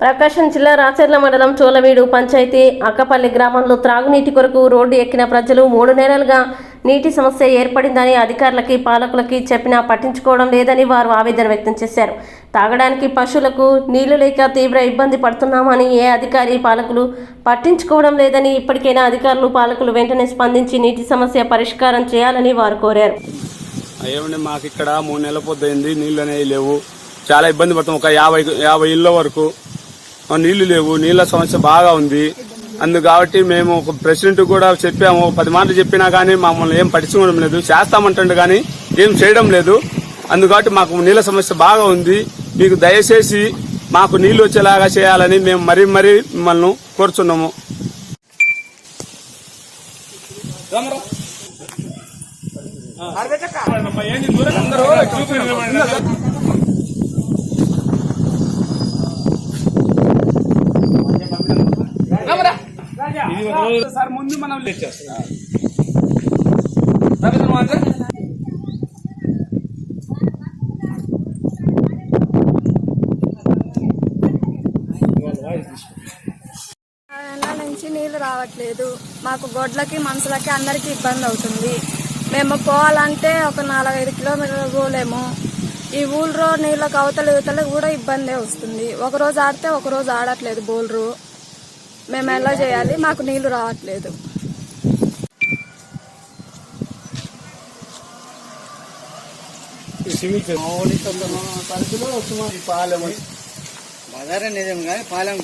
ప్రకాశం జిల్లా రాచర్ల మండలం చోలవీడు పంచాయతీ అక్కపల్లి గ్రామంలో త్రాగునీటి కొరకు రోడ్డు ఎక్కిన ప్రజలు మూడు నెలలుగా నీటి సమస్య ఏర్పడిందని అధికారులకి పాలకులకి చెప్పినా పట్టించుకోవడం లేదని వారు ఆవేదన వ్యక్తం చేశారు. తాగడానికి పశువులకు నీళ్ళు లేక తీవ్ర ఇబ్బంది పడుతున్నామని ఏ అధికారి పాలకులు పట్టించుకోవడం లేదని ఇప్పటికైనా అధికారులు పాలకులు వెంటనే స్పందించి నీటి సమస్య పరిష్కారం చేయాలని వారు కోరారు. అయ్యండి మాకు ఇక్కడ మూడు నెలల పొద్దు నీళ్ళు అనేవి లేవు. చాలా ఇబ్బంది పడుతుంది ఒక యాభై యాభై ఇళ్ళ వరకు నీళ్ళు లేవు నీళ్ళ సమస్య బాగా ఉంది. అందు కాబట్టి మేము ఒక ప్రెసిడెంట్ కూడా చెప్పాము పది మాటలు చెప్పినా కానీ మమ్మల్ని ఏం పట్టించుకోవడం లేదు. చేస్తామంటుండే కానీ ఏం చేయడం లేదు. అందు కాబట్టి మాకు నీళ్ళ సమస్య బాగా ఉంది. మీకు దయచేసి మాకు నీళ్ళు వచ్చేలాగా చేయాలని మేము మరీ మరీ మిమ్మల్ని కోరుచున్నాము. సార్ ముందు మనం నెల నుంచి నీళ్ళు రావట్లేదు. మాకు గొడ్లకి మనుషులకి అందరికీ ఇబ్బంది అవుతుంది. మేము పోవాలంటే ఒక నాలుగైదు కిలోమీటర్లు పోలేము ఈ ఊళ్ళో నీళ్ళకి అవతల ఇవతలకు కూడా ఇబ్బందే వస్తుంది. ఒక రోజు ఆడితే ఒక రోజు ఆడట్లేదు బోల్రు. మేము ఎలా చేయాలి? మాకు నీళ్ళు రావట్లేదు. పరిధిలో పాలెం బజారే నిజం కానీ పాలెం